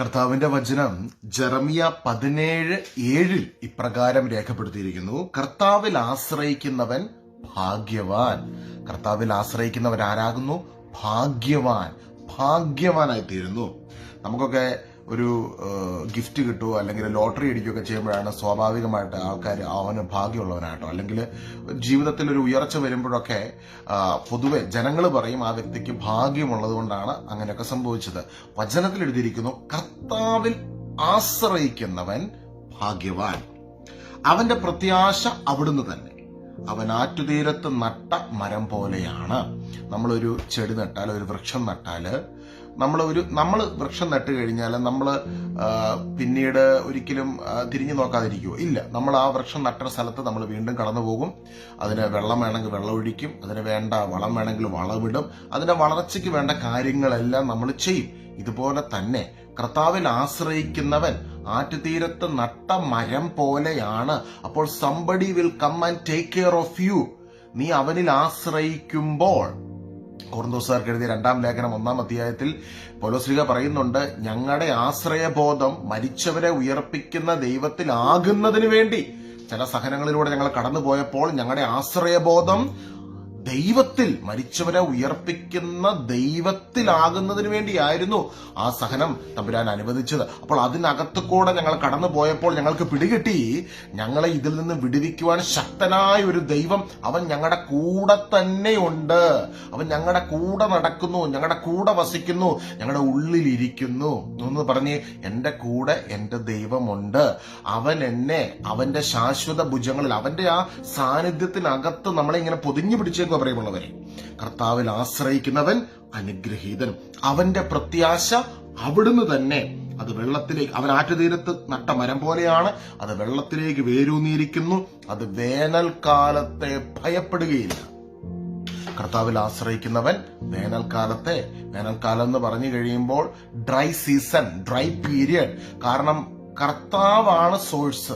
കർത്താവിന്റെ വചനം ജെറമിയ പതിനേഴ് ഏഴിൽ ഇപ്രകാരം രേഖപ്പെടുത്തിയിരിക്കുന്നു. കർത്താവിൽ ആശ്രയിക്കുന്നവൻ ഭാഗ്യവാൻ. കർത്താവിൽ ആശ്രയിക്കുന്നവൻ ആരാകുന്നു? ഭാഗ്യവാൻ. ഭാഗ്യവാനായി തീരുന്നു നമുക്കൊക്കെ ഒരു ഗിഫ്റ്റ് കിട്ടുമോ അല്ലെങ്കിൽ ലോട്ടറി അടിക്കുകയൊക്കെ ചെയ്യുമ്പോഴാണ് സ്വാഭാവികമായിട്ട് ആൾക്കാർ അവന് ഭാഗ്യമുള്ളവനായിട്ടോ അല്ലെങ്കിൽ ജീവിതത്തിൽ ഒരു ഉയർച്ച വരുമ്പോഴൊക്കെ പൊതുവെ ജനങ്ങൾ പറയും ആ വ്യക്തിക്ക് ഭാഗ്യമുള്ളത് കൊണ്ടാണ് അങ്ങനെയൊക്കെ സംഭവിച്ചത്. വചനത്തിൽ എഴുതിയിരിക്കുന്നു കർത്താവിൽ ആശ്രയിക്കുന്നവൻ ഭാഗ്യവാൻ. അവന്റെ പ്രത്യാശ അവിടുന്ന് തന്നെ. അവൻ ആറ്റുതീരത്ത് നട്ട മരം പോലെയാണ്. നമ്മളൊരു ചെടി നട്ടാൽ ഒരു വൃക്ഷം നട്ടാൽ നമ്മൾ ഒരു നമ്മൾ വൃക്ഷം നട്ട് കഴിഞ്ഞാൽ നമ്മൾ പിന്നീട് ഒരിക്കലും തിരിഞ്ഞു നോക്കാതിരിക്കുമോ ഇല്ല. നമ്മൾ ആ വൃക്ഷം നട്ട സ്ഥലത്ത് നമ്മൾ വീണ്ടും കടന്നു പോകും. അതിന് വെള്ളം വേണമെങ്കിൽ വെള്ളം ഒഴിക്കും. അതിന് വേണ്ട വളം വേണമെങ്കിൽ വളമിടും അതിന്റെ വളർച്ചയ്ക്ക് വേണ്ട കാര്യങ്ങളെല്ലാം നമ്മൾ ചെയ്യും. ഇതുപോലെ തന്നെ കർത്താവിൽ ആശ്രയിക്കുന്നവൻ ആറ്റുതീരത്ത് നട്ട മരം പോലെയാണ്. അപ്പോൾ somebody will come and take care of you നീ അവനിൽ ആശ്രയിക്കുമ്പോൾ. കോർന്തോസാർക്ക് എഴുതിയ രണ്ടാം ലേഖനം ഒന്നാം അധ്യായത്തിൽ പൊലോശ്രീക പറയുന്നുണ്ട് ഞങ്ങളുടെ ആശ്രയബോധം മരിച്ചവരെ ഉയർപ്പിക്കുന്ന ദൈവത്തിലാകുന്നതിന് വേണ്ടി. ചില സഹനങ്ങളിലൂടെ ഞങ്ങൾ കടന്നുപോയപ്പോൾ ഞങ്ങളുടെ ആശ്രയബോധം ദൈവത്തിൽ മരിച്ചവരെ ഉയർപ്പിക്കുന്ന ദൈവത്തിലാകുന്നതിന് വേണ്ടിയായിരുന്നു ആ സഹനം തമ്പുരാൻ അനുവദിച്ചത്. അപ്പോൾ അതിനകത്ത് കൂടെ ഞങ്ങൾ കടന്നു പോയപ്പോൾ ഞങ്ങൾക്ക് പിടികിട്ടി. ഞങ്ങളെ ഇതിൽ നിന്ന് വിടുവിക്കുവാൻ ശക്തനായ ഒരു ദൈവം അവൻ ഞങ്ങളുടെ കൂടെ തന്നെയുണ്ട്. അവൻ ഞങ്ങളുടെ കൂടെ നടക്കുന്നു ഞങ്ങളുടെ കൂടെ വസിക്കുന്നു ഞങ്ങളുടെ ഉള്ളിലിരിക്കുന്നു. എന്ന് പറഞ്ഞ് എന്റെ കൂടെ എന്റെ ദൈവമുണ്ട്. അവൻ എന്നെ അവന്റെ ശാശ്വത ഭുജങ്ങളിൽ അവന്റെ ആ സാന്നിധ്യത്തിനകത്ത് നമ്മളെ ഇങ്ങനെ പൊതിഞ്ഞു പിടിച്ചേക്കുക പ്രിയമുള്ളവരെ കർത്താവിൽ ആശ്രയിക്കുന്നവൻ അനുഗ്രഹീതൻ. അവന്റെ പ്രത്യാശ അവിടുന്ന് തന്നെ. അത് വെള്ളത്തിലേക്ക് അവൻ ആറ്റുതീരത്ത് നട്ട മരം പോലെയാണ്. അത് വെള്ളത്തിലേക്ക് വേരൂന്നിയിരിക്കുന്നു. അത് വേനൽക്കാലത്തെ ഭയപ്പെടുകയില്ല. കർത്താവിൽ ആശ്രയിക്കുന്നവൻ വേനൽക്കാലത്തെ വേനൽക്കാലം എന്ന് പറഞ്ഞു കഴിയുമ്പോൾ ഡ്രൈ സീസൺ ഡ്രൈ പീരിയഡ്. കാരണം കർത്താവാണ് source.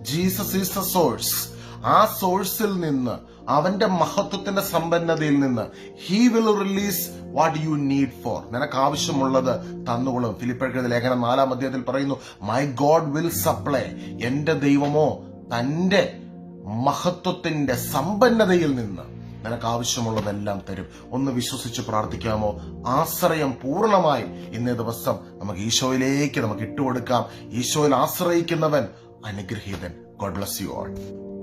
Jesus is the source. ആ സോഴ്സിൽ നിന്ന് അവന്റെ മഹത്വത്തിന്റെ സമ്പന്നതയിൽ നിന്ന് he will release what you need for നിനക്ക് ആവശ്യമുള്ളത് തന്നുകൊള്ളും. ഫിലിപ്പഴുക്കുന്ന ലേഖനം നാലാം അധ്യായത്തിൽ പറയുന്നു മൈ ഗോഡ് വിൽ സപ്ലൈ എന്റെ ദൈവമോ തന്റെ മഹത്വത്തിന്റെ സമ്പന്നതയിൽ നിന്ന് നിനക്ക് ആവശ്യമുള്ളതെല്ലാം തരും. ഒന്ന് വിശ്വസിച്ച് പ്രാർത്ഥിക്കാമോ? ആശ്രയം പൂർണമായി ഇന്നേ ദിവസം നമുക്ക് ഈശോയിലേക്ക് നമുക്ക് ഇട്ടുകൊടുക്കാം. ഈശോയിൽ ആശ്രയിക്കുന്നവൻ അനുഗ്രഹീതൻ. God bless you all